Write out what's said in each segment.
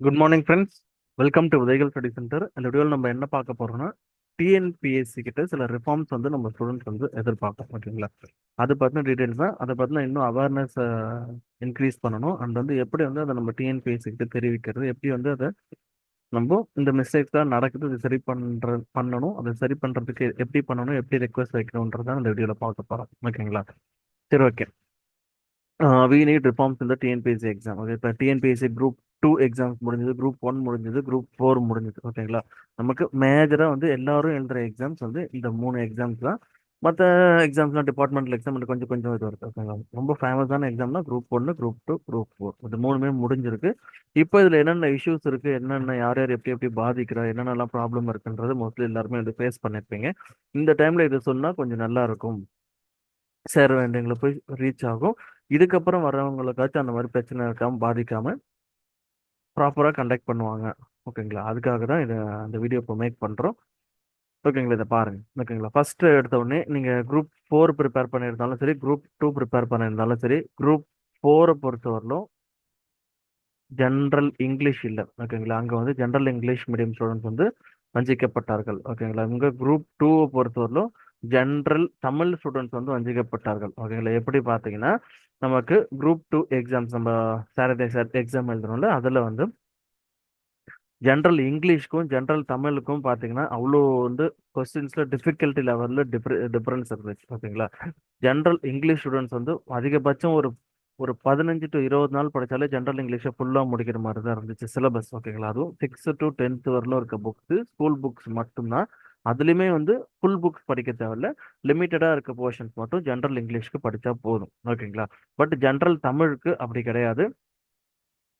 Good morning friends welcome to Udhayakal study centre இந்த வீடியோவில் நம்ம என்ன பார்க்க போறோம்னா டிஎன்பிஎஸ்சி கிட்ட சில ரிஃபார்ம்ஸ் வந்து நம்ம ஸ்டூடெண்ட்ஸ் வந்து எதிர்பார்ப்போம் ஓகேங்களா அது பற்றின டீடைல்ஸ் தான். அதை பற்றின இன்னும் அவேர்னஸ் இன்க்ரீஸ் பண்ணணும். அண்ட் வந்து எப்படி வந்து அதை நம்ம டிஎன்பிஎஸ்சி கிட்ட தெரிவிக்கிறது எப்படி வந்து அதை நம்ம இந்த மிஸ்டேக்ஸ் தான் நடக்குது இது சரி பண்ற பண்ணணும். அதை சரி பண்றதுக்கு எப்படி பண்ணணும் எப்படி ரெக்வஸ்ட் வைக்கணுன்றதான் இந்த வீடியோவில் பார்க்க போறோம் ஓகேங்களா சரி ஓகே வி நீட் ரிஃபார்ம்ஸ் இந்த டிஎன்பிஎஸ்சி எக்ஸாம் ஓகே இப்போ டிஎன்பிஎஸ்சி குரூப் டூ எக்ஸாம்ஸ் முடிஞ்சது குரூப் ஒன் முடிஞ்சது குரூப் ஃபோர் முடிஞ்சது ஓகேங்களா நமக்கு மேஜராக வந்து எல்லாரும் எழுதுகிற எக்ஸாம்ஸ் வந்து இந்த மூணு எக்ஸாம்ஸ் தான். மற்ற எக்ஸாம்ஸ்லாம் டிபார்ட்மெண்டல் எக்ஸாம் கொஞ்சம் கொஞ்சம் இது வருது ஓகேங்களா ரொம்ப ஃபேமஸான எக்ஸாம்னா குரூப் ஒன்று குரூப் டூ குரூப் ஃபோர் இது மூணுமே முடிஞ்சிருக்கு. இப்போ இதில் என்னென்ன இஷ்யூஸ் இருக்குது என்னென்ன யார் யார் எப்படி எப்படி பாதிக்கிறா என்னென்னலாம் ப்ராப்ளம் இருக்குன்றது மோஸ்ட்லி எல்லாருமே இது ஃபேஸ் பண்ணியிருப்பீங்க இந்த டைமில் இது சொன்னால் கொஞ்சம் நல்லா இருக்கும். சேர வேண்டியவங்களை போய் ரீச் ஆகும். இதுக்கப்புறம் வரவங்களுக்காச்சும் அந்த மாதிரி பிரச்சனை இருக்காமல் பாதிக்காமல் ப்ராப்பராக கண்டக்ட் பண்ணுவாங்க. ஓகேங்களா? அதுக்காக தான் இதை அந்த வீடியோ இப்போ மேக் பண்ணுறோம் ஓகேங்களா? இதை பாருங்கள் ஓகேங்களா? ஃபஸ்ட்டு எடுத்த உடனே நீங்கள் குரூப் ஃபோர் ப்ரிப்பேர் பண்ணியிருந்தாலும் சரி குரூப் டூ ப்ரிப்பேர் பண்ணியிருந்தாலும் சரி குரூப் ஃபோரை பொறுத்தவரையிலும் ஜென்ரல் இங்கிலீஷ் இல்லை. ஓகேங்களா? அங்கே வந்து ஜென்ரல் இங்கிலீஷ் மீடியம் ஸ்டூடெண்ட்ஸ் வந்து வஞ்சிக்கப்பட்டார்கள். ஓகேங்களா? இங்கே குரூப் டூவை பொறுத்தவரையிலும் ஜென்ரல் தமிழ் ஸ்டூடெண்ட்ஸ் வந்து வஞ்சிக்கப்பட்டார்கள். ஓகேங்களா எப்படி பார்த்தீங்கன்னா நமக்கு குரூப் டூ எக்ஸாம்ஸ் நம்ம சாட்டர்டே சார் எக்ஸாம் எழுதுறோம்ல அதில் வந்து ஜென்ரல் இங்கிலீஷ்க்கும் ஜென்ரல் தமிழுக்கும் பார்த்தீங்கன்னா அவ்வளோ வந்து கொஸ்டின்ஸில் டிஃபிகல்ட்டி லெவலில் டிஃப்ரெ டிஃப்ரென்ஸ் இருந்துச்சு. ஓகேங்களா ஜென்ரல் இங்கிலீஷ் ஸ்டூடெண்ட்ஸ் வந்து அதிகபட்சம் ஒரு ஒரு பதினஞ்சு டு இருபது நாள் படித்தாலே ஜென்ரல் இங்கிலீஷை ஃபுல்லாக முடிக்கிற மாதிரி தான் இருந்துச்சு சிலபஸ் ஓகேங்களா அதுவும் சிக்ஸ்த்து டு டென்த்து வரலும் இருக்க புக்ஸு ஸ்கூல் புக்ஸ் மட்டும்தான் அதுலேயுமே வந்து ஃபுல் புக்ஸ் படிக்க தேவையில்ல. லிமிட்டடாக இருக்க போர்ஷன்ஸ் மட்டும் ஜென்ரல் இங்கிலீஷ்க்கு படித்தா போதும். ஓகேங்களா பட் ஜென்ரல் தமிழுக்கு அப்படி கிடையாது.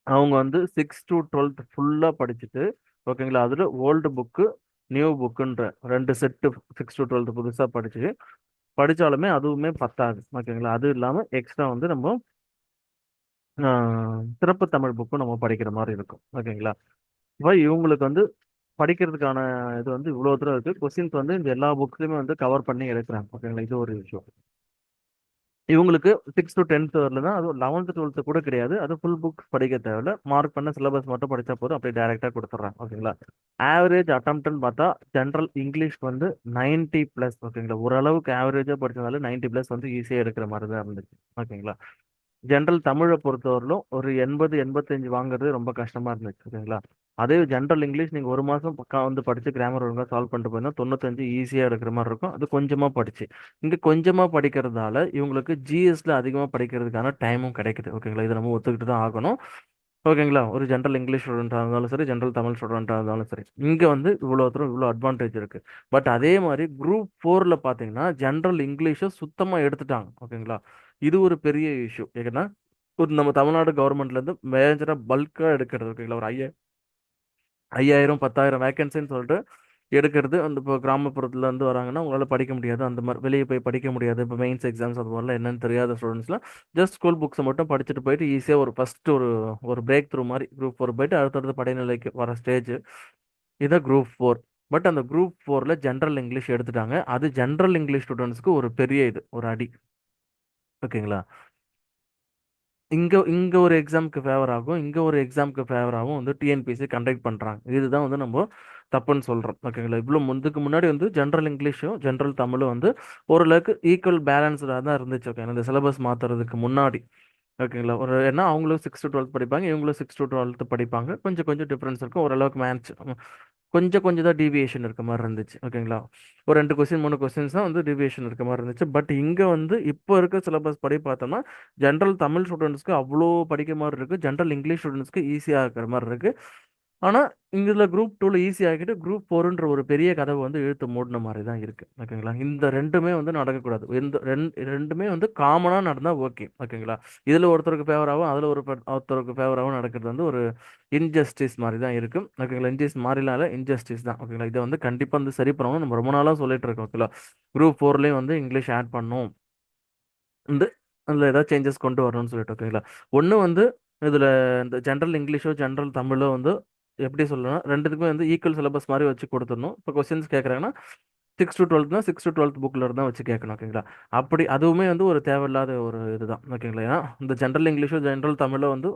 அவங்க வந்து சிக்ஸ் டு டுவெல்த் ஃபுல்லாக படிச்சுட்டு ஓகேங்களா அதில் ஓல்டு புக்கு நியூ புக்குன்ற ரெண்டு செட்டு சிக்ஸ் டு டுவெல்த் புதுசாக படிச்சு படித்தாலுமே அதுவுமே பத்தாது. ஓகேங்களா அது இல்லாமல் எக்ஸ்ட்ரா வந்து நம்ம சிறப்பு தமிழ் புக்கும் நம்ம படிக்கிற மாதிரி இருக்கும். ஓகேங்களா இப்போ இவங்களுக்கு வந்து படிக்கிறதுக்கான இது வந்து இவ்வளோ தூரம் இருக்குது கொஸ்டின்ஸ் வந்து இந்த எல்லா புக்ஸ்லையுமே வந்து கவர் பண்ணி எடுக்கிறாங்க. ஓகேங்களா? இது ஒரு விஷயம். இவங்களுக்கு சிக்ஸ் டு டென்த் வரல தான் அதுவும் லெவன்த்து டுவெல்த்து கூட கிடையாது. அது ஃபுல் புக்ஸ் படிக்க தேவையில்ல. மார்க் பண்ண சிலபஸ் மட்டும் படித்தா போதும். அப்படியே டேரெக்டாக கொடுத்துட்றாங்க ஓகேங்களா? ஆவரேஜ் அட்டம்ப்ட்னு பார்த்தா ஜென்ரல் இங்கிலீஷ் வந்து நைன்ட்டி ப்ளஸ் ஓகேங்களா? ஓரளவுக்கு ஆவரேஜாக படிச்சதால நைன்ட்டி ப்ளஸ் வந்து ஈஸியாக எடுக்கிற மாதிரி தான் இருந்துச்சு. ஓகேங்களா? ஜென்ரல் தமிழை பொறுத்தவரையிலும் ஒரு எண்பது எண்பத்தஞ்சு வாங்குறது ரொம்ப கஷ்டமாக இருந்துச்சு ஓகேங்களா அதே ஜென்ரல் இங்கிலீஷ் நீங்கள் ஒரு மாதம் பக்கம் வந்து படித்து கிராமர் ஒழுங்காக சால்வ் பண்ணிட்டு போயிருந்தா தொண்ணூத்தஞ்சு ஈஸியாக எடுக்கிற மாதிரி இருக்கும். அது கொஞ்சமாக படிச்சு. இங்கே கொஞ்சமாக படிக்கிறதால இவங்களுக்கு ஜிஎஸ்ல அதிகமாக படிக்கிறதுக்கான டைமும் கிடைக்குது ஓகேங்களா? இதை நம்ம ஒத்துக்கிட்டு தான் ஆகணும். ஓகேங்களா? ஒரு ஜென்ரல் இங்கிலீஷ் ஸ்டூடெண்ட்டாக இருந்தாலும் சரி ஜென்ரல் தமிழ் ஸ்டூடெண்ட்டாக இருந்தாலும் சரி. இங்கே வந்து இவ்வளோ தூரம் இவ்வளோ அட்வான்டேஜ் இருக்குது பட் அதே மாதிரி குரூப் ஃபோரில் பார்த்தீங்கன்னா ஜென்ரல் இங்கிலீஷை சுத்தமாக எடுத்துட்டாங்க ஓகேங்களா? இது ஒரு பெரிய இஷ்யூ ஏன்னா ஒரு நம்ம தமிழ்நாடு கவர்மெண்ட்லேருந்து மேஜராக பல்காக எடுக்கிறது இருக்குங்களா ஒரு ஐயா ஐயாயிரம் பத்தாயிரம் வேக்கன்சின்னு சொல்லிட்டு எடுக்கிறது அந்த இப்போ கிராமப்புறத்துல இருந்து வராங்கன்னா உங்களால் படிக்க முடியாது. அந்த மாதிரி வெளியே போய் படிக்க முடியாது. இப்போ மெயின்ஸ் எக்ஸாம்ஸ் அது மாதிரிலாம் என்னன்னு தெரியாத ஸ்டூடெண்ட்ஸ்லாம் ஜஸ்ட் ஸ்கூல் புக்ஸை மட்டும் படிச்சுட்டு போயிட்டு ஈஸியாக ஒரு ஃபஸ்ட்டு ஒரு ஒரு பிரேக் த்ரூ மாதிரி குரூப் ஃபோர் போயிட்டு அடுத்தடுத்த படைநிலைக்கு வர ஸ்டேஜ் இதான் குரூப் ஃபோர் பட் அந்த குரூப் ஃபோரில் ஜென்ரல் இங்கிலீஷ் எடுத்துட்டாங்க. அது ஜென்ரல் இங்கிலீஷ் ஸ்டூடெண்ட்ஸ்க்கு ஒரு பெரிய இது ஒரு அடி. ஓகேங்களா? இங்கே இங்கே ஒரு எக்ஸாமுக்கு ஃபேவர் ஆகும். இங்கே ஒரு எக்ஸாமுக்கு ஃபேவர் வந்து டிஎன்பிஎஸ்சி கண்டக்ட் பண்ணுறாங்க இதுதான் வந்து நம்ம தப்புன்னு சொல்கிறோம் ஓகேங்களா? இவ்வளோ முந்துக்கு முன்னாடி வந்து ஜென்ரல் இங்கிலீஷும் ஜென்ரல் தமிழும் வந்து ஓரளவுக்கு ஈக்குவல் பேலன்ஸ்டாக தான் இருந்துச்சு. ஓகே இந்த சிலபஸ் மாற்றுறதுக்கு முன்னாடி. ஓகேங்களா? ஒரு ஏன்னா அவங்களும் சிக்ஸ் டு டுவெல்த் படிப்பாங்க இவங்களும் சிக்ஸ் டு டுவெல்த் படிப்பாங்க. கொஞ்சம் கொஞ்சம் டிஃப்ரென்ஸ் இருக்கும். ஓரளவுக்கு மேட்ச் கொஞ்சம் கொஞ்சம் தான் டிவியேஷன் இருக்க மாதிரி இருந்துச்சு. ஓகேங்களா? ஒரு ரெண்டு கொஸ்டின் மூணு கொஸ்டின்ஸ் தான் வந்து டிவியேஷன் இருக்க மாதிரி இருந்துச்சு. பட் இங்கே வந்து இப்போ இருக்க சிலபஸ் படி பார்த்தோம்னா ஜென்ரல் தமிழ் ஸ்டூடெண்ட்ஸ்க்கு அவ்வளோ படிக்க மாதிரி இருக்குது ஜென்ரல் இங்கிலீஷ் ஸ்டூடெண்ட்ஸ்க்கு ஈஸியாக இருக்கிற மாதிரி இருக்குது ஆனால் இதில் குரூப் டூவில் ஈஸி ஆகிட்டு குரூப் ஃபோருன்ற ஒரு பெரிய கதவை வந்து இழுத்து மூடின மாதிரி தான் இருக்குது ஓகேங்களா? இந்த ரெண்டுமே வந்து நடக்கக்கூடாது. இந்த ரெண்டு ரெண்டுமே வந்து காமனாக நடந்தால் ஓகே ஓகேங்களா? இதில் ஒருத்தருக்கு ஃபேவராகவும் அதில் ஒரு ஒருத்தருக்கு ஃபேவராகவும் நடக்கிறது வந்து ஒரு இன்ஜஸ்டிஸ் மாதிரி தான் இருக்கும். ஓகேங்களா? இன்ஜஸ்டிஸ் மாறினால இன்ஜஸ்டிஸ் தான். ஓகேங்களா? இதை வந்து கண்டிப்பாக வந்து சரி பண்ணணும் நம்ம ரொம்ப நாளாக சொல்லிட்டு இருக்கோம். ஓகேங்களா? குரூப் ஃபோர்லேயும் வந்து இங்கிலீஷ் ஆட் பண்ணும். வந்து அதில் ஏதாவது சேஞ்சஸ் கொண்டு வரணும்னு சொல்லிட்டு ஓகேங்களா? ஒன்று வந்து இதில் இந்த ஜென்ரல் இங்கிலீஷோ ஜென்ரல் தமிழோ வந்து எப்படி சொல்லணும் ரெண்டுத்துக்குமே வந்து ஈக்குவல் சிலபஸ் மாதிரி வச்சு கொடுத்துடணும். இப்போ கொஸ்டின்ஸ் கேட்குறாங்கன்னா சிக்ஸ் டு டுவெல்த்னா சிக்ஸ் டு டுவெல்த் புக்கில் இருந்தால் வச்சு கேட்கணும் ஓகேங்களா? அப்படி அதுவுமே வந்து ஒரு தேவையில்லாத ஒரு இதுதான் ஓகேங்களா? ஏன்னா இந்த ஜென்ரல் இங்கிலீஷோ ஜென்ரல் தமிழோ வந்து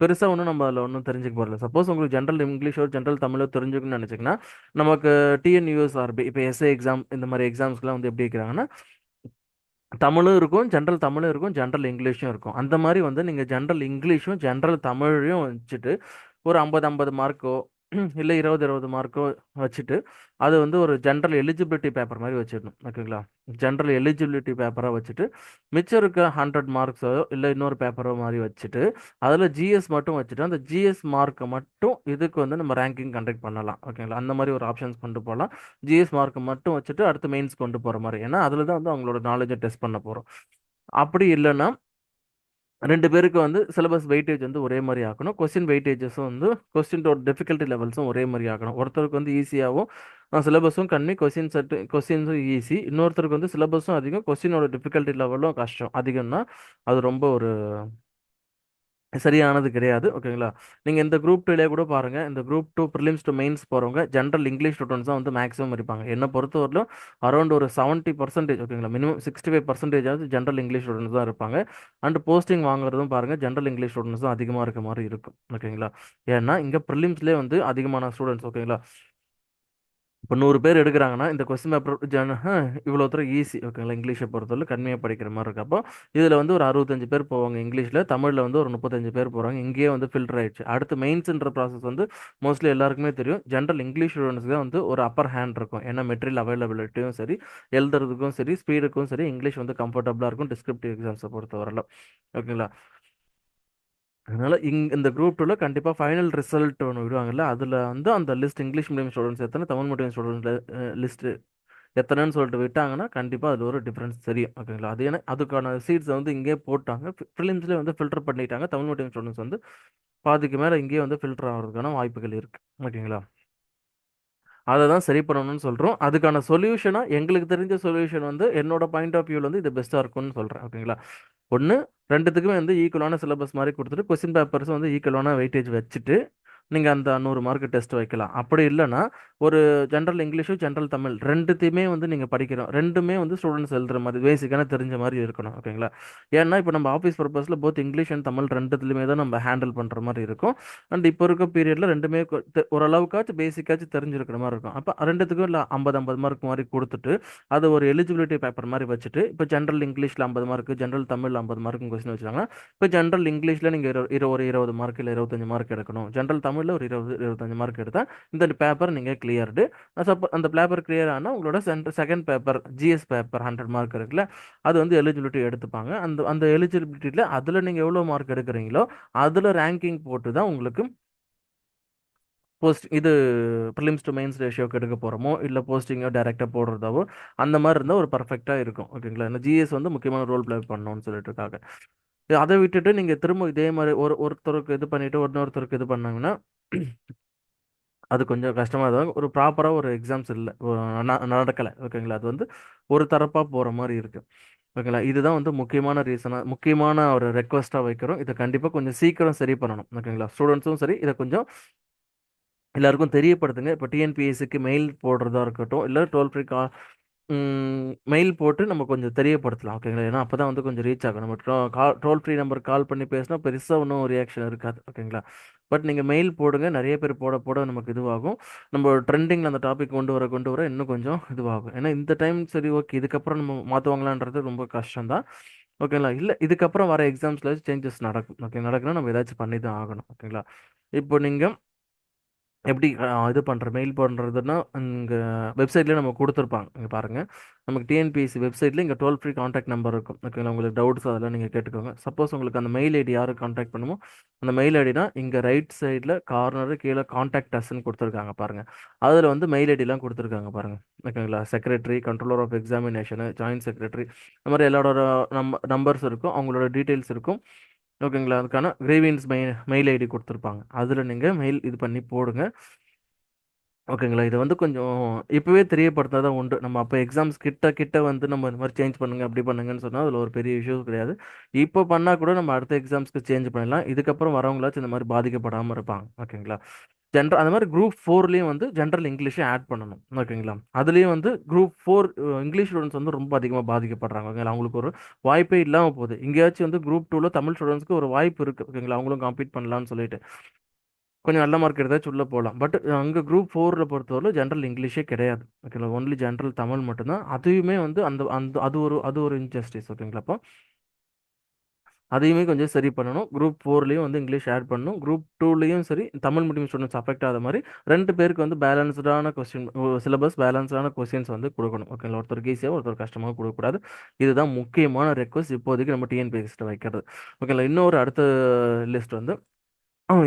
பெருசாக ஒன்றும் நம்ம அதில் ஒன்றும் தெரிஞ்சுக்க போகிறல சப்போஸ் உங்களுக்கு ஜென்ரல் இங்கிலீஷோ ஜென்ரல் தமிழோ தெரிஞ்சுக்கணும்னு நினச்சிங்கன்னா நமக்கு டிஎன்யூஎஸ்ஆர்பி இப்போ எஸ்ஏ எக்ஸாம் இந்த மாதிரி எக்ஸாம்ஸ்க்குலாம் வந்து எப்படி இருக்கிறாங்கன்னா தமிழும் இருக்கும் ஜென்ரல் தமிழும் இருக்கும் ஜென்ரல் இங்கிலீஷும் இருக்கும். அந்த மாதிரி வந்து நீங்கள் ஜென்ரல் இங்கிலீஷும் ஜென்ரல் தமிழையும் வச்சுட்டு ஒரு ஐம்பது ஐம்பது மார்க்கோ இல்லை இருபது இருபது மார்க்கோ வச்சுட்டு அது வந்து ஒரு ஜென்ரல் எலிஜிபிலிட்டி பேப்பர் மாதிரி வச்சிடணும். ஓகேங்களா? ஜென்ரல் எலிஜிபிலிட்டி பேப்பராக வச்சுட்டு மிச்சம் இருக்க ஹண்ட்ரட் மார்க்ஸோ இல்லை இன்னொரு பேப்பரோ மாதிரி வச்சுட்டு அதில் ஜிஎஸ் மட்டும் வச்சுட்டு அந்த ஜிஎஸ் மார்க்கை மட்டும் இதுக்கு வந்து நம்ம ரேங்கிங் கண்டக்ட் பண்ணலாம். ஓகேங்களா? அந்த மாதிரி ஒரு ஆப்ஷன்ஸ் கொண்டு போகலாம் ஜிஎஸ் மார்க்கை மட்டும் வச்சுட்டு அடுத்து மெயின்ஸ் கொண்டு போகிற மாதிரி. ஏன்னா அதில் தான் வந்து அவங்களோட நாலேஜை டெஸ்ட் பண்ண போகிறோம் அப்படி இல்லைன்னா ரெண்டு பேருக்கு வந்து சிலபஸ் வெயிட்டேஜ் வந்து ஒரே மாதிரி ஆக்கணும். கொஸ்டின் வெயிட்டேஜஸும் வந்து கொஸ்டினோட டிஃபிகல்ட்டி லெவல்ஸும் ஒரே மாதிரி ஆக்கணும். ஒருத்தருக்கு வந்து ஈஸியாகவும் சிலபஸும் கம்மி கொஸ்டின் செட்டு கொஸ்டின்ஸும் ஈஸி இன்னொருத்தருக்கு வந்து சிலபஸும் அதிகம் கொஸ்டினோட டிஃபிகல்ட்டி லெவலும் கஷ்டம். அதிகம்னா அது ரொம்ப ஒரு சரியானது கிடையாது. ஓகேங்களா? நீங்கள் இந்த குரூப் டூலே கூட பாருங்கள் இந்த group two prelims to mains போகிறவங்க ஜென்ரல் இங்கிலீஷ் ஸ்டூடெண்ட்ஸ் தான் வந்து மேக்ஸிமம் இருப்பாங்க. என்னை பொறுத்தவரையிலும் அரௌண்ட் ஒரு செவன்ட்டி பர்சன்டேஜ் ஓகேங்களா? மினிமம் சிக்ஸ்டி ஃபைவ் பர்சன்டேஜாவது ஜென்ரல் இங்கிலீஷ் ஸ்டூடெண்ட்ஸ் தான் இருப்பாங்க. அண்ட் போஸ்டிங் வாங்குறதும் பாருங்கள் ஜென்ரல் இங்கிலீஷ் ஸ்டூடெண்ட்ஸ் தான் அதிகமாக இருக்க மாதிரி இருக்கும். ஓகேங்களா? ஏன்னா இங்கே ப்ரிலிம்ஸ்லேயே வந்து அதிகமான ஸ்டூடெண்ட்ஸ் ஓகேங்களா? இப்போ நூறு பேர் எடுக்கிறாங்கன்னா இந்த கொஸ்டின் பேப்பர் ஜன இவ்வளோ தூரம் ஈஸி ஓகேங்களா இங்கிலீஷை பொறுத்தவரை கம்மியாக படிக்கிற மாதிரி இருக்கு. அப்போ இதில் வந்து ஒரு அறுபத்தஞ்சு பேர் போவாங்க இங்கிலீஷில் தமிழில் வந்து ஒரு முப்பத்தஞ்சு பேர் போகிறாங்க இங்கேயே வந்து ஃபில்டர் ஆயிடுச்சு. அடுத்து மெயின்ஸ்ன்ற ப்ராசஸ் வந்து மோஸ்ட்லி எல்லாருக்குமே தெரியும். ஜென்ரல் இங்கிலீஷ் ஸ்டூடெண்ட்ஸ்க்கு தான் வந்து ஒரு அப்பர் ஹேண்ட் இருக்கும். ஏன்னா மெட்டீரியல் அவைலபிலிட்டியும் சரி எழுதுறதுக்கும் சரி ஸ்பீடுக்கும் சரி இங்கிலீஷ் வந்து கம்ஃபர்டபுளாக இருக்கும் டிஸ்கிரிப்டிவ் எக்ஸாம்ஸை பொறுத்தவரையில் ஓகேங்களா அதனால இங் இந்த குரூப் டூவில் கண்டிப்பாக ஃபைனல் ரிசல்ட் ஒன்று விடுவாங்கல்ல அதில் வந்து அந்த லிஸ்ட் இங்கிலீஷ் மீடியம் ஸ்டூடெண்ட்ஸ் எத்தனை தமிழ் மீடியம் ஸ்டூடெண்ட்ஸ் லிஸ்ட்டு எத்தனைன்னு சொல்லிட்டு விட்டாங்கன்னா கண்டிப்பாக அதில் ஒரு டிஃப்ரென்ஸ் தெரியும் ஓகேங்களா? அது ஏன்னா அதுக்கான சீட்ஸை வந்து இங்கேயே போட்டாங்க ஃபிலிம்ஸ்லேயே வந்து ஃபில்டர் பண்ணிட்டாங்க தமிழ் மீடியம் ஸ்டூடெண்ட்ஸ் வந்து பாதிக்கு மேலே இங்கேயே வந்து ஃபில்டர் ஆகிறதுக்கான வாய்ப்புகள் இருக்குது ஓகேங்களா? அதை தான் சரி பண்ணணும்னு சொல்கிறோம் அதுக்கான சொல்யூஷனாக எங்களுக்கு தெரிஞ்ச சொல்யூஷன் வந்து என்னோட பாயிண்ட் ஆஃப் வியூவில் வந்து இது பெஸ்ட்டாக இருக்கும்னு சொல்கிறேன் ஓகேங்களா? ஒன்று ரெண்டுத்துக்குமே வந்து ஈக்குவலான சிலபஸ் மாதிரி கொடுத்துட்டு கொஸ்டின் பேப்பர்ஸ் வந்து ஈக்குவலான வெயிட்டேஜ் வச்சுட்டு நீங்கள் அந்த நூறு மார்க் டெஸ்ட் வைக்கலாம். அப்படி இல்லைன்னா ஒரு ஜென்ரல் இங்கிலீஷும் ஜென்ரல் தமிழ் ரெண்டுத்தையுமே வந்து நீங்கள் படிக்கிறோம் ரெண்டுமே வந்து ஸ்டூடெண்ட்ஸ் எழுதுற மாதிரி பேசிக்கான தெரிஞ்ச மாதிரி இருக்கணும். ஓகேங்களா ஏன்னா இப்போ நம்ம ஆஃபீஸ் பர்பஸில் போத் இங்கிலீஷ் அண்ட் தமிழ் ரெண்டுத்துலையுமே தான் நம்ம ஹேண்டில் பண்ணுற மாதிரி இருக்கும். அண்ட் இப்போ இருக்க பீரியடில் ரெண்டுமே ஓரளவுக்காச்சும் பேசிக்காச்சும் தெரிஞ்சிருக்கிற மாதிரி இருக்கும். அப்போ ரெண்டுத்துக்கும் இல்லை ஐம்பது ஐம்பது மார்க் மாதிரி கொடுத்துட்டு அது ஒரு எலிஜிபிலிட்டி பேப்பர் மாதிரி வச்சுட்டு இப்போ ஜென்ரல் இங்கிலீஷில் ஐம்பது மார்க் ஜென்ரல் தமிழ் ஐம்பது மார்க் கொஸ்டின் வச்சுட்டாங்கன்னா இப்போ ஜென்ரல் இங்கிலீஷில் நீங்கள் இரு ஒரு இருபது மார்க் இல்லை இருபத்தஞ்சு மார்க் எடுக்கணும். ஜென்ரல் தமிழ் தமிழில் ஒரு இருபது இருபத்தஞ்சு மார்க் எடுத்தால் இந்த பேப்பர் நீங்கள் கிளியர்டு சப்போ அந்த பேப்பர் கிளியர் ஆனால் உங்களோட send second paper GS paper hundred mark இருக்குல்ல அது வந்து எலிஜிபிலிட்டி எடுத்துப்பாங்க. அந்த அந்த எலிஜிபிலிட்டியில் அதில் நீங்கள் எவ்வளோ மார்க் எடுக்கிறீங்களோ அதில் ரேங்கிங் போட்டு தான் உங்களுக்கு போஸ்ட் இது ப்ரிலிம்ஸ் டு மெயின்ஸ் ரேஷியோக்கு எடுக்க போகிறோமோ இல்லை போஸ்டிங்கோ டேரெக்டாக போடுறதாவோ அந்த மாதிரி இருந்தால் ஒரு பர்ஃபெக்டாக இருக்கும். ஓகேங்களா இந்த ஜிஎஸ் வந்து முக்கியமான ரோல் ப்ளே பண்ணணும்னு சொல்லிட்டு இருக்காங்க. அதை விட்டுட்டு நீங்கள் திரும்ப இதே மாதிரி ஒரு ஒருத்தருக்கு இது பண்ணிவிட்டு இன்னொருத்தருக்கு இது பண்ணாங்கன்னா அது கொஞ்சம் கஷ்டமாக தான் ஒரு ப்ராப்பராக ஒரு எக்ஸாம்ஸ் இல்லை. நடக்கலை. ஓகேங்களா? அது வந்து ஒரு தரப்பாக போகிற மாதிரி இருக்குது ஓகேங்களா? இதுதான் வந்து முக்கியமான ரீசனாக முக்கியமான ஒரு ரெக்வஸ்ட்டாக வைக்கிறோம். இதை கண்டிப்பாக கொஞ்சம் சீக்கிரம் சரி பண்ணணும். ஓகேங்களா? ஸ்டூடெண்ட்ஸும் சரி இதை கொஞ்சம் எல்லாருக்கும் தெரியப்படுத்துங்க. இப்போ டிஎன்பிஎஸ்சிக்கு மெயில் போடுறதா இருக்கட்டும் இல்லை டோல் ஃப்ரீ கா மெயில் போட்டு நம்ம கொஞ்சம் தெரியப்படுத்தலாம் ஓகேங்களா? ஏன்னா அப்போ தான் வந்து கொஞ்சம் ரீச் ஆகும். நம்ம call toll free number call பண்ணி பேசினா பெருசாக ஒன்றும் ரியாக்ஷன் இருக்காது ஓகேங்களா? பட் நீங்கள் மெயில் போடுங்க நிறைய பேர் போட போட நமக்கு இதுவாகும். நம்ம ட்ரெண்டிங்கில் அந்த டாபிக் கொண்டு வர கொண்டு வர இன்னும் கொஞ்சம் இதுவாகும். ஏன்னா இந்த டைம் சரி ஓகே இதுக்கப்புறம் நம்ம மாற்றுவாங்களான்றது ரொம்ப கஷ்டம் தான் ஓகேங்களா? இல்லை இதுக்கப்புறம் வர எக்ஸாம்ஸில் சேஞ்சஸ் நடக்கும் ஓகே நடக்குன்னா நம்ம ஏதாச்சும் பண்ணி தான் ஆகணும் ஓகேங்களா? இப்போ நீங்கள் எப்படி இது பண்ணுற மெயில் பண்ணுறதுன்னா இங்கே வெப்சைட்லேயே நம்ம கொடுத்துருப்பாங்க. இங்கே பாருங்கள் நமக்கு டிஎன்பிஎஸ்சி வெப்சைட்டில் இங்கே டோல் ஃப்ரீ காண்டாக்ட் நம்பர் இருக்கும். ஓகேங்களா? உங்களுக்கு டவுட்ஸ் அதெல்லாம் நீங்கள் கேட்டுக்கோங்க. சப்போஸ் உங்களுக்கு அந்த மெயில் ஐடி யார் காண்டாக்ட் பண்ணுமோ அந்த மெயில் ஐடினா இங்கே ரைட் சைடில் கார்னரு கீழே காண்டாக்ட் அஸ்ன்னு கொடுத்துருக்காங்க பாருங்கள் அதில் வந்து மெயில் ஐடிலாம் கொடுத்துருக்காங்க பாருங்கள் ஓகேங்களா? Secretary controller of examination joint secretary இந்த மாதிரி எல்லாரோட நம் நம்பர்ஸ் இருக்கும். அவங்களோட டீட்டெயில்ஸ் இருக்கும். ஓகேங்களா? அதுக்கான கிரேவியன்ஸ் மெயில் மெயில் ஐடி கொடுத்துருப்பாங்க. அதில் நீங்கள் மெயில் இது பண்ணி போடுங்க. ஓகேங்களா? இதை வந்து கொஞ்சம் இப்போவே தெரியப்படுத்தா தான் உண்டு. நம்ம அப்போ எக்ஸாம்ஸ் கிட்ட கிட்ட வந்து நம்ம இந்த மாதிரி சேஞ்ச் பண்ணுங்கள் அப்படி பண்ணுங்கன்னு சொன்னால் அதில் ஒரு பெரிய இஷ்யூஸ் கிடையாது. இப்போ பண்ணால் கூட நம்ம அடுத்த எக்ஸாம்ஸ்க்கு சேஞ்ச் பண்ணிடலாம். இதுக்கப்புறம் வரவங்களாச்சும் இந்த மாதிரி பாதிக்கப்படாமல் இருப்பாங்க. ஓகேங்களா? ஜென்ரல் அந்த மாதிரி குரூப் ஃபோர்லேயும் வந்து ஜென்ரல் இங்கிலீஷை ஆட் பண்ணணும். ஓகேங்களா அதுலேயும் வந்து குரூப் ஃபோர் இங்கிலீஷ் ஸ்டூடெண்ட்ஸ் வந்து ரொம்ப அதிகமாக பாதிக்கப்படுறாங்க. ஓகேங்களா? அவங்களுக்கு ஒரு வாய்ப்பே இல்லாமல் போகுது. எங்கேயாச்சும் வந்து குரூப் டூவில் தமிழ் ஸ்டூடெண்ட்ஸ்க்கு ஒரு வாய்ப்பு இருக்குது ஓகேங்களா? அவங்களும் காம்பீட் பண்ணலாம்னு சொல்லிட்டு. கொஞ்சம் நல்ல மார்க் எடுத்தாச்சும் உள்ளே போகலாம். பட் அங்கே குரூப் ஃபோரில் பொறுத்தவரை ஜென்ரல் இங்கிலீஷே கிடையாது. ஓகேங்களா? ஒன்லி ஜென்ரல் தமிழ் மட்டும்தான். அதுவுமே வந்து அந்த அந்த அது ஒரு அது ஒரு இன்ஜஸ்டிஸ் ஓகேங்களா? அப்போ அதையுமே கொஞ்சம் சரி பண்ணணும். குரூப் ஃபோர்லேயும் வந்து இங்கிலீஷ் ஆட் பண்ணணும். குரூப் டூலேயும் சரி தமிழ் மீடியம் ஸ்டூடெண்ட்ஸ் அஃபெக்ட் ஆகாத மாதிரி. ரெண்டு பேருக்கு வந்து பேலன்ஸ்டான கொஸ்டின் சிலபஸ் பேலன்ஸ்டான கொஸ்டின்ஸ் வந்து கொடுக்கணும். ஓகேங்களா ஒருத்தருக்கு ஈஸியாக ஒருத்தர் கஷ்டமாக கொடுக்கக்கூடாது. இதுதான் முக்கியமான ரெக்வஸ்ட் இப்போதைக்கு நம்ம டிஎன்பிஎஸ்சில் வைக்கிறது. ஓகேங்களா இன்னொரு அடுத்த லிஸ்ட் வந்து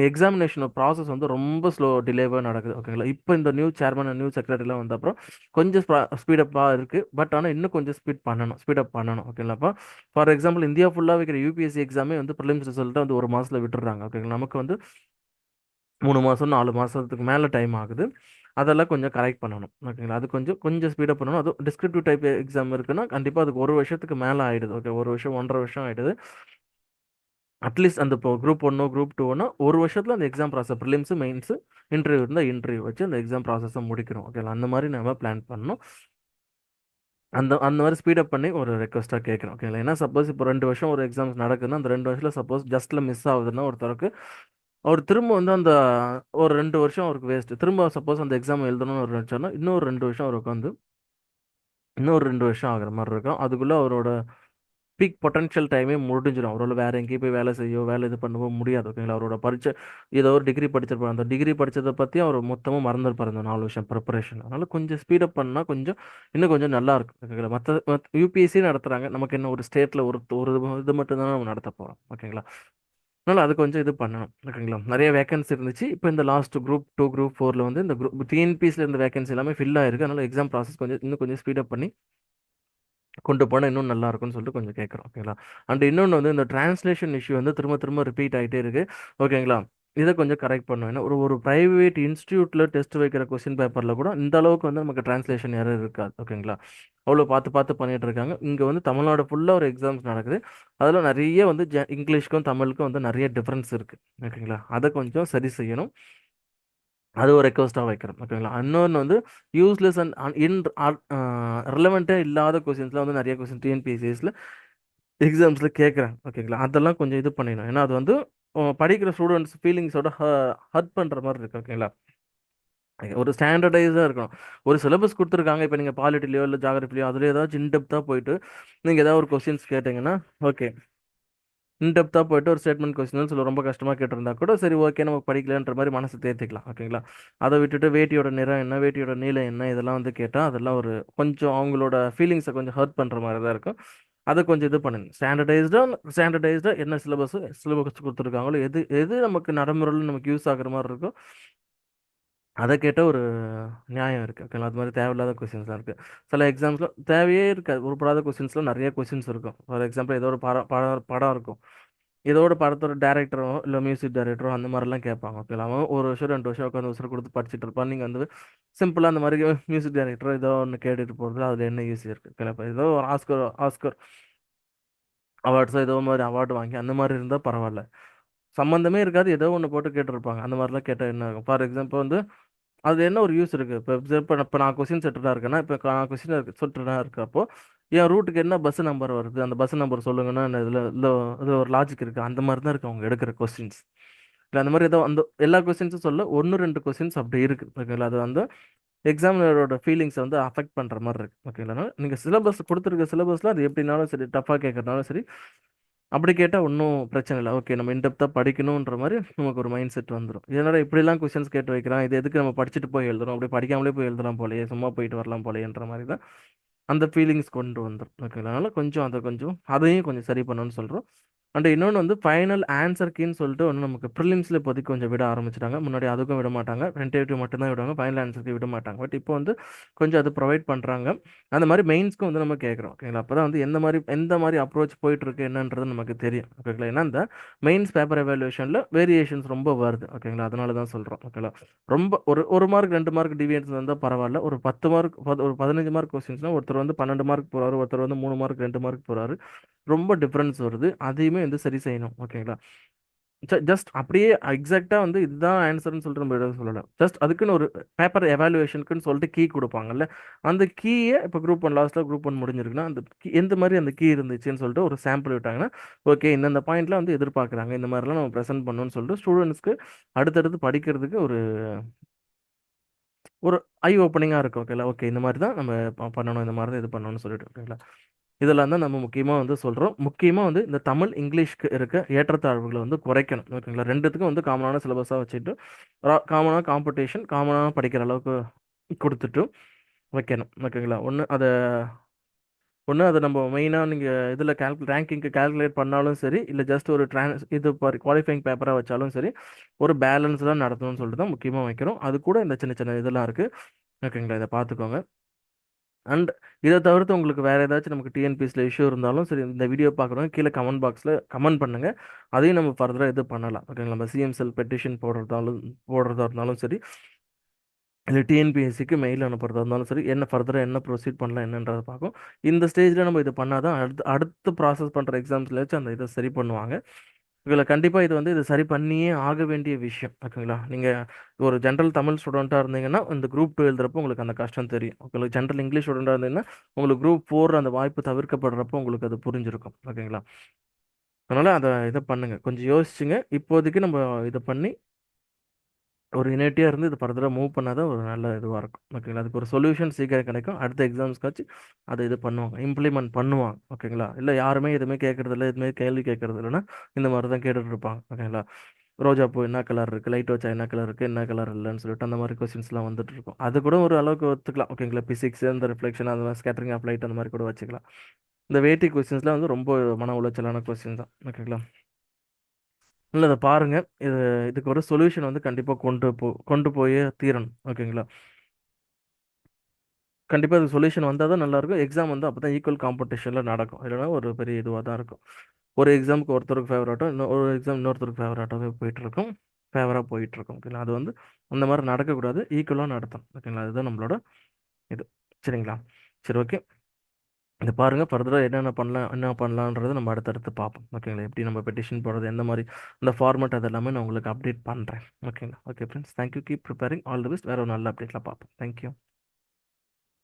எக்ஸாமினேஷன் ப்ராசஸ் வந்து ரொம்ப ஸ்லோ டிலேவாக நடக்குது ஓகேங்களா இப்போ இந்த நியூ சேர்மன் நியூ செக்ரட்டரிலாம் வந்த அப்புறம் கொஞ்சம் ஸ்பீடப்பாக இருக்குது பட் ஆனால் இன்னும் கொஞ்சம் ஸ்பீட் பண்ணணும் ஸ்பீடப் பண்ணணும் ஓகேங்களா அப்போ ஃபார் எக்ஸாம்பிள் இந்தியா ஃபுல்லாக வைக்கிற யூபிஎஸ்சி எக்ஸாமே வந்து ப்ரிலிம்ஸ் ரிசல்ட்டை வந்து ஒரு மாதத்தில் விட்டுறாங்க ஓகேங்களா நமக்கு வந்து மூணு மாதம் நாலு மாதத்துக்கு மேலே டைம் ஆகுது. அதெல்லாம் கொஞ்சம் கரெக்ட் பண்ணணும் ஓகேங்களா அது கொஞ்சம் கொஞ்சம் ஸ்பீடப் பண்ணணும். அதுவும் டிஸ்கிரிப்டிவ் டைப் எக்ஸாம் இருக்குன்னா கண்டிப்பாக அதுக்கு ஒரு வருஷத்துக்கு மேலே ஆகிடுது ஓகே ஒரு வருஷம் ஒன்றரை வருஷம் ஆகிடுது அட்லீஸ்ட் அந்த இப்போ குரூப் ஒன்னோ குரூப் டூனோ ஒரு வருஷத்தில் அந்த exam process prelims mains interview இருந்தால் இன்டர்வியூ வச்சு அந்த எக்ஸாம் ப்ராசஸை முடிக்கணும். ஓகேங்களா அந்த மாதிரி நம்ம பிளான் பண்ணணும். அந்த அந்த மாதிரி ஸ்பீடப் பண்ணி ஒரு ரெக்வஸ்ட்டாக கேட்குறோம் ஓகேங்களா ஏன்னா சப்போஸ் இப்போ ரெண்டு வருஷம் ஒரு எக்ஸாம்ஸ் நடக்குதுன்னா அந்த ரெண்டு வருஷத்தில் சப்போஸ் ஜஸ்ட்டில் மிஸ் ஆகுதுன்னா ஒருத்தருக்கு அவர் திரும்ப வந்து அந்த ஒரு ரெண்டு வருஷம் அவருக்கு வேஸ்ட்டு திரும்ப சப்போஸ் அந்த எக்ஸாம் எழுதணும்னு ஒரு நினச்சோன்னா இன்னொரு ரெண்டு வருஷம் அவருக்கு வந்து இன்னொரு ரெண்டு வருஷம் ஆகிற மாதிரி இருக்கும். அதுக்குள்ளே அவரோட பீக் பொட்டன்ஷியல் டைமே முடிஞ்சிடும். அவரால் வேறு எங்கேயும் போய் வேலை செய்யோ வேலை இது பண்ணவோ முடியாது ஓகேங்களா அவரோட பரிச்சை ஏதோ ஒரு டிகிரி படிச்சிருப்பார். அந்த டிகிரி படித்ததை பற்றி அவர் மொத்தமாக மறந்துருப்பார் இந்த நாலு வருஷம் ப்ரிப்பரேஷன் அதனால் கொஞ்சம் ஸ்பீடப் பண்ணால் கொஞ்சம் இன்னும் கொஞ்சம் நல்லா இருக்கும் ஓகேங்களா மற்ற யூபிஎஸ்சி நடத்துகிறாங்க நமக்கு என்ன ஒரு ஸ்டேட்டில் ஒரு ஒரு இது மட்டும் தானே நம்ம நடத்த போகிறோம் ஓகேங்களா அதனால் அது கொஞ்சம் இது பண்ணணும் ஓகேங்களா நிறைய வேகன்சி இருந்துச்சு. இப்போ இந்த லாஸ்ட் குரூப் டூ குரூப் ஃபோரில் வந்து இந்த குரூப் டிஎன்பிஎஸ்சில் இருந்த வேகன்சி எல்லாமே ஃபில் ஆயிருக்கு. அதனால் எக்ஸாம் ப்ராசஸ் கொஞ்சம் இன்னும் கொஞ்சம் ஸ்பீடப் பண்ணி கொண்டு போனால் இன்னும் நல்லா இருக்கும்னு சொல்லிட்டு கொஞ்சம் கேட்குறோம் ஓகேங்களா? அண்ட் இன்னொன்று வந்து இந்த டிரான்ஸ்லேஷன் இஷ்யூ வந்து திரும்ப திரும்ப ரிப்பீட் ஆகிட்டே இருக்குது ஓகேங்களா? இதை கொஞ்சம் கரெக்ட் பண்ணும். ஏன்னா ஒரு ஒரு ப்ரைவேட் இன்ஸ்டியூட்டில் டெஸ்ட் வைக்கிற கொஸ்டின் பேப்பரில் கூட இந்த அளவுக்கு வந்து நமக்கு டிரான்ஸ்லேஷன் யாரும் இருக்காது ஓகேங்களா? அவ்வளோ பார்த்து பார்த்து பண்ணிகிட்டு இருக்காங்க. இங்கே வந்து தமிழ்நாடு ஃபுல்லாக ஒரு எக்ஸாம்ஸ் நடக்குது. அதில் நிறைய வந்து ஜ இங்கிலீஷ்க்கும் தமிழுக்கும் வந்து நிறைய டிஃப்ரென்ஸ் இருக்குது ஓகேங்களா? அதை கொஞ்சம் சரி செய்யணும். அது ஒரு ரெக்வஸ்ட்டாக வைக்கிறோம் ஓகேங்களா? இன்னொன்று வந்து யூஸ்லெஸ் அண்ட் இன் ரிலவெண்ட்டே இல்லாத கொஸ்டின்ஸ்லாம் வந்து நிறைய கொஸ்டின் டிஎன்பிஎஸ்சிஸில் எக்ஸாம்ஸில் கேட்குறேன். ஓகேங்களா? அதெல்லாம் கொஞ்சம் இது பண்ணிடணும். ஏன்னா அது வந்து படிக்கிற ஸ்டூடெண்ட்ஸ் ஃபீலிங்ஸோட ஹர்ட் பண்ணுற மாதிரி இருக்கு. ஓகேங்களா? ஒரு ஸ்டாண்டர்டைஸாக இருக்கணும். ஒரு சிலபஸ் கொடுத்துருக்காங்க. இப்போ நீங்கள் பாலிட்டிலையோ இல்லை ஜாகிரபிலையோ அதில் ஏதாச்சும் இன்டெப்த்தாக போயிட்டு நீங்கள் ஏதாவது ஒரு கொஸ்டின்ஸ் கேட்டிங்கன்னா ஓகே. இன்டெப்த்தாக போயிட்டு ஒரு ஸ்டேட்மெண்ட் கொஸ்டின் சொல்லி ரொம்ப கஷ்டமாக கேட்டிருந்தா கூட சரி ஓகே நம்ம படிக்கலன்ற மாதிரி மனசு தேர்த்திக்கலாம் ஓகேங்களா அதை விட்டுட்டு வேட்டியோட நிறம் என்ன வேட்டியோட நீளம் என்ன இதெல்லாம் வந்து கேட்டால் அதெல்லாம் ஒரு கொஞ்சம் அவங்களோட ஃபீலிங்ஸை கொஞ்சம் ஹர்ட் பண்ணுற மாதிரி தான் இருக்கும். அதை கொஞ்சம் இது பண்ணுங்க. ஸ்டாண்டர்டைஸ்டாக ஸ்டாண்டர்டைஸ்டாக என்ன சிலபஸ் சிலபஸ் கொடுத்துருக்காங்களோ எது எது நமக்கு நடைமுறையில் நமக்கு யூஸ் ஆகுற மாதிரி இருக்கோ அதை கேட்ட ஒரு நியாயம் இருக்குது ஓகேங்களா? அது மாதிரி தேவையில்லாத கொஸ்டின்ஸ்லாம் இருக்குது சில எக்ஸாம்ஸில் தேவையே இருக்காது. உருப்படாத கொஷின்ஸில் நிறைய கொஸ்டின்ஸ் இருக்கும். ஃபார் எக்ஸாம்பிள் ஏதோ ஒரு படம் படம் படம் இருக்கும். இதோட படத்தோட டேரக்டரோ இல்லை மியூசிக் டேரக்டரோ அந்த மாதிரிலாம் கேட்பாங்க. ஓகேங்களா? அவன் ஒரு வருஷம் ரெண்டு வருஷம் உட்காந்து வருஷம் கொடுத்து படிச்சுட்டு இருப்பான். நீங்கள் வந்து சிம்பிளாக அந்த மாதிரி மியூசிக் டேரக்டரோ ஏதோ ஒன்று கேட்டுட்டு போகிறது அதில் என்ன யூஸ் இருக்குது ஓகேங்களா? ஏதோ ஒரு ஆஸ்கர் ஆஸ்கர் அவார்ட்ஸோ ஏதோ மாதிரி அவார்டு வாங்கி அந்த மாதிரி இருந்தால் பரவாயில்ல. சம்மந்தமே இருக்காது. ஏதோ ஒன்று போட்டு கேட்டிருப்பாங்க. அந்த மாதிரிலாம் கேட்டால் என்ன ஆகும்? ஃபார் எக்ஸாம்பிள் வந்து அது என்ன ஒரு யூஸ் இருக்குது இப்போ இப்போ இப்போ நான் கொஸ்டின் செட்டராக இருக்கேன்னா இப்போ நான் கொஸ்டின் செட்டராக இருக்கப்போ என் ரூட்டுக்கு என்ன பஸ் நம்பர் வருது? அந்த பஸ் நம்பர் சொல்லுங்கன்னா இதில் இல்லை இது ஒரு லாஜிக் இருக்குது அந்த மாதிரி தான் இருக்குது அவங்க எடுக்கிற கொஸ்டின்ஸ் இல்லை அந்த மாதிரி ஏதோ அந்த எல்லா கொஸ்டின்ஸும் சொல்ல ஒன்று ரெண்டு கொஸ்டின்ஸ் அப்படி இருக்குது ஓகேங்களா? அது வந்து எக்ஸாமினரோட ஃபீலிங்ஸை வந்து அஃபெக்ட் பண்ணுற மாதிரி இருக்குது ஓகேங்களா? நீங்கள் சிலபஸ் கொடுத்துருக்க சிலபஸில் அது எப்படினாலும் சரி டஃப்பாக கேட்குறதுனாலும் சரி அப்படி கேட்டால் ஒன்றும் பிரச்சனை இல்லை. ஓகே நம்ம இன்டெப்த்தாக படிக்கணுன்ற மாதிரி நமக்கு ஒரு மைண்ட் செட் வந்துடும் இதனால் இப்படிலாம் கொஸ்டின்ஸ் கேட்டு வைக்கிறான்? இது எதுக்கு நம்ம படிச்சுட்டு போய் எழுதுறோம்? அப்படி படிக்காமலே போய் எழுதலாம் போலையே சும்மா போயிட்டு வரலாம் போலேன்ற மாதிரி தான் அந்த ஃபீலிங்ஸ் கொண்டு வந்துடும் ஓகேங்களா? அதனால் கொஞ்சம் அதை கொஞ்சம் அதையும் கொஞ்சம் சரி பண்ணணும்னு சொல்கிறோம் அண்ட் இன்னொன்று வந்து ஃபைனல் ஆன்சர் கீன்னு சொல்லிட்டு ஒன்று நமக்கு ப்ரிலிம்ஸில் இப்போதைக்கு கொஞ்சம் விட ஆரம்பிச்சிட்டாங்க. முன்னாடி அதுக்கும் விட மாட்டாங்க. டென்டேட்டிவ் மட்டும்தான் விடுவாங்க. ஃபைனல் ஆன்சருக்கு விட மாட்டாங்க. பட் இப்போ வந்து கொஞ்சம் அது ப்ரொவைட் பண்ணுறாங்க அந்த மாதிரி மெயின்ஸ்க்கும் வந்து நம்ம கேட்குறோம். ஓகேங்களா அப்போ தான் வந்து எந்த மாதிரி எந்த மாதிரி அப்ரோச் போயிட்டுருக்கு என்னன்றது நமக்கு தெரியும். ஓகேங்களா ஏன்னா இந்த மெயின்ஸ் பேப்பர் எவாலுவேஷனில் வேரியேஷன்ஸ் ரொம்ப வருது. ஓகேங்களா அதனால தான் சொல்கிறோம் ஓகேங்களா ரொம்ப ஒரு ஒரு மார்க் ரெண்டு மார்க் டிவியன்ஸ் வந்தால் பரவாயில்ல. ஒரு பத்து மார்க் ஒரு பதினஞ்சு மார்க் கொஸ்டின்ஸ்னால் ஒருத்தர் வந்து பன்னெண்டு மார்க் போகிறாரு ஒருத்தர் வந்து மூணு மார்க் ரெண்டு மார்க் போகிறாரு ரொம்ப டிஃப்ரென்ஸ் வருது. அதையுமே வந்து சரி செய்யணும். ஓகேங்களா? ஜஸ்ட் அப்படியே எக்ஸாக்டாக வந்து இதுதான் ஆன்சர்னு சொல்லிட்டு நம்ம எதுவும் சொல்லலாம் ஜஸ்ட் அதுக்குன்னு ஒரு பேப்பர் எவாலுவேஷனுக்குன்னு சொல்லிட்டு கீ கொடுப்பாங்கல்ல? அந்த கீயை இப்போ குரூப் ஒன் லாஸ்ட்டில் குரூப் ஒன் முடிஞ்சிருக்குன்னா அந்த கீ எந்த மாதிரி அந்த கீ இருந்துச்சுன்னு சொல்லிட்டு ஒரு சாம்பிள் விட்டாங்கன்னா ஓகே இந்தந்த பாயிண்ட்லாம் வந்து எதிர்பார்க்குறாங்க. இந்த மாதிரிலாம் நம்ம ப்ரெசென்ட் பண்ணணும்னு சொல்லிட்டு ஸ்டூடெண்ட்ஸ்க்கு அடுத்தடுத்து படிக்கிறதுக்கு ஒரு ஒரு ஐ ஓப்பனிங்காக இருக்கும். ஓகேங்களா? ஓகே இந்த மாதிரி தான் நம்ம பண்ணணும். இந்த மாதிரி தான் இது பண்ணணும்னு சொல்லிட்டு. ஓகேங்களா? இதெல்லாம் தான் நம்ம முக்கியமாக வந்து சொல்கிறோம் முக்கியமாக வந்து இந்த தமிழ் இங்கிலீஷ்க்கு இருக்க ஏற்றத்தாழ்வுகளை வந்து குறைக்கணும். ஓகேங்களா? ரெண்டுத்துக்கும் வந்து காமனான சிலபஸாக வச்சுட்டு காமனாக காம்படிஷன் காமனாக படிக்கிற அளவுக்கு கொடுத்துட்டு வைக்கணும். ஓகேங்களா? ஒன்று அதை ஒன்று அதை நம்ம மெயினாக நீங்கள் இதில் கேல்கு ரேங்கிங்க்கு கால்குலேட் பண்ணாலும் சரி இல்லை ஜஸ்ட் ஒரு ட்ரான்ஸ் இது குவாலிஃபைங் பேப்பராக வச்சாலும் சரி ஒரு பேலன்ஸ்லாம் நடத்தணும்னு சொல்லிட்டு தான் முக்கியமாக வைக்கிறோம். அது கூட இந்த சின்ன சின்ன இதெல்லாம் இருக்குது ஓகேங்களா? இதை பார்த்துக்கோங்க. அண்ட் இதை தவிர்த்து உங்களுக்கு வேறு ஏதாச்சும் நமக்கு டிஎன்பிஎஸ்சில் இஷ்யூ இருந்தாலும் சரி இந்த வீடியோ பார்க்குறவங்க கீழே கமெண்ட் பாக்ஸில் கமெண்ட் பண்ணுங்கள் அதையும் நம்ம ஃபர்தராக இது பண்ணலாம். ஓகேங்களா நம்ம சிஎம்செல் பெட்டிஷன் போடுறதாலும் போடுறதா இருந்தாலும் சரி இல்லை டிஎன்பிஎஸ்சிக்கு மெயில் அனுப்புறதா இருந்தாலும் சரி என்ன ஃபர்தராக என்ன ப்ரொசீட் பண்ணலாம் என்னன்றதை பார்க்கும். இந்த ஸ்டேஜில் நம்ம இது பண்ணால் தான் அடுத்து அடுத்து ப்ராசஸ் பண்ணுற எக்ஸாம்ஸ்லாச்சும் அந்த இதை சரி பண்ணுவாங்க. இதில் கண்டிப்பாக இது வந்து இது சரி பண்ணியே ஆக வேண்டிய விஷயம் ஓகேங்களா? நீங்கள் ஒரு ஜென்ரல் தமிழ் ஸ்டூடெண்ட்டாக இருந்தீங்கன்னா இந்த குரூப் டூ எழுதுறப்போ உங்களுக்கு அந்த கஷ்டம் தெரியும். உங்களுக்கு ஜென்ரல் இங்கிலீஷ் ஸ்டூடெண்ட்டாக இருந்தீங்கன்னா உங்களுக்கு குரூப் ஃபோர் அந்த வாய்ப்பு தவிர்க்கப்படுறப்போ உங்களுக்கு அது புரிஞ்சிருக்கும் ஓகேங்களா? அதனால் அதை இதை பண்ணுங்கள் கொஞ்சம் யோசிச்சுங்க. இப்போதைக்கு நம்ம இதை பண்ணி ஒரு யூனிட்டியாக இருந்து இது ஃபர்தராக மூவ் பண்ணால் தான் ஒரு நல்ல இதுவாக இருக்கும். ஓகேங்களா? அதுக்கு ஒரு சொல்யூஷன் சீக்கிரம் கிடைக்கும். அடுத்த எக்ஸாம்ஸ்க்காச்சு அதை இது பண்ணுவாங்க. இம்ப்ளிமெண்ட் பண்ணுவாங்க. ஓகேங்களா? இல்லை யாருமே எதுவுமே கேட்கறது இல்லை எதுவுமே கேள்வி கேட்கறது இல்லைன்னா இந்த மாதிரி தான் கேட்டுட்டு இருப்பாங்க. ஓகேங்களா? ரோஜா பூ என்ன கலர் இருக்குது லைட் வச்சா என்ன கலர் இருக்குது என்ன கலர் இல்லைன்னு சொல்லிட்டு அந்த மாதிரி கொஸ்டின்ஸ்லாம் வந்துட்டு இருக்கும். அது கூட ஒரு அளவுக்கு ஒத்துக்கலாம். ஓகேங்களா? பிசிக்ஸ் இந்த ரிஃப்ளெக்ஷன் அந்த மாதிரி ஸ்கேட்டரிங் ஆஃப் லைட் அந்த மாதிரி கூட வச்சுக்கலாம். இந்த வேட்டி கொஸ்டின்ஸ்லாம் வந்து ரொம்ப மன உளைச்சலான கொஸ்டின் தான். ஓகேங்களா? இல்லை இதை பாருங்கள் இது இதுக்கு ஒரு சொல்யூஷன் வந்து கண்டிப்பாக கொண்டு போ கொண்டு போயே தீரணும். ஓகேங்களா? கண்டிப்பாக இது சொல்யூஷன் வந்தால் தான் நல்லாயிருக்கும். எக்ஸாம் வந்து அப்போ தான் ஈக்குவல் காம்படிஷனில் நடக்கும். இல்லைன்னா ஒரு பெரிய இதுவாக தான் இருக்கும். ஒரு எக்ஸாமுக்கு ஒருத்தருக்கு ஃபேவராட்டும் இன்னும் ஒரு எக்ஸாம் இன்னொருத்தருக்கு ஃபேவராட்டாகவே போயிட்டுருக்கும் ஃபேவராக போயிட்டுருக்கும் ஓகேங்களா? அது வந்து அந்த மாதிரி நடக்கக்கூடாது. ஈக்குவலாக நடத்தணும். ஓகேங்களா? அதுதான் நம்மளோட இது. சரிங்களா? சரி ஓகே. இதை பாருங்கள் ஃபர்தராக என்னென்ன பண்ணலாம் என்ன பண்ணலான்றதை நம்ம அடுத்தடுத்து பார்ப்போம். ஓகேங்களா எப்படி நம்ம பெட்டிஷன் போடுறது எந்த மாதிரி இந்த ஃபார்மேட் அது எல்லாமே நான் உங்களுக்கு அப்டேட் பண்ணுறேன் ஓகேங்களா okay friends thank you keep preparing all the best வேறு ஒரு நல்ல அப்டேட்டில் பார்ப்போம். தேங்க்யூ